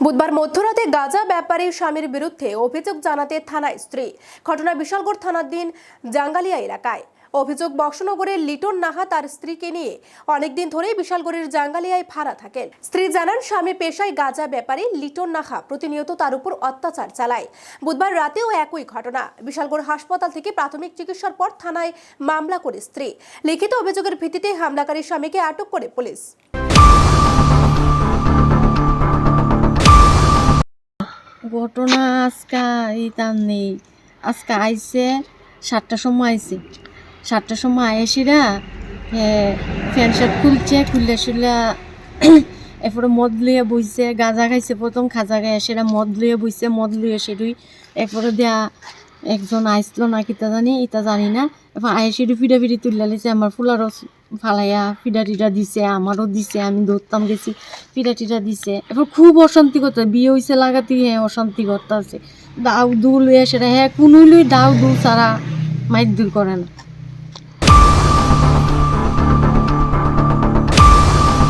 বুধবার মধ্যরাতে গাজা ব্যাপারী স্বামীর বিরুদ্ধে অভিযোগ জানাতে থানায় স্ত্রী। ঘটনা বিশালগড় থানাধীন জাঙ্গালিয়া এলাকায়। অভিযোগ বক্সনগরের লিটন নাহা তার স্ত্রীকে নিয়ে অনেকদিন ধরেই বিশালগড়ের জাঙ্গালিয়ায় ভাড়া থাকেন। স্ত্রী জানান, স্বামী পেশায় গাজা ব্যাপারী লিটন নাহা প্রতিনিয়ত তার উপর অত্যাচার চালায়। বুধবার রাতেও একই ঘটনা। বিশালগড় হাসপাতাল থেকে প্রাথমিক চিকিৎসার পর থানায় মামলা করে স্ত্রী। লিখিত অভিযোগের ভিত্তিতে হামলাকারী স্বামীকে আটক করে পুলিশ। ঘটনা আজকা ইতাম নেই। আজকে আইসে সাতটার সময় আইসে সাতটার সময় আইসিরা ফ্যান শার্ট খুলছে, খুললে শুলে এরপরে মদ লুয়ে বইছে, গাঁজা খাইছে প্রথম, খাজা গায়ে সেটা মদ লুয়ে বইছে, মদ লইয়া সেটুই এরপরে দেয়া একজন আইসলো না কিতা জানি, ইতা জানি না। এরপর আইসিডু ফিডা ফিরে তুললা লিছে আমার ফুলারও ফালাইয়া ফিডা টিডা দিছে, আমারও দিছে, আমি ধরতাম গেছি ফিডা টিডা দিছে। এবার খুব অশান্তি করতে, বিয়ে হয়েছে লাগাতে হ্যাঁ অশান্তি করতে আছে দাউ দুল সেটা হ্যাঁ কোনো দাউ দু সারা মাইক দূর করে না।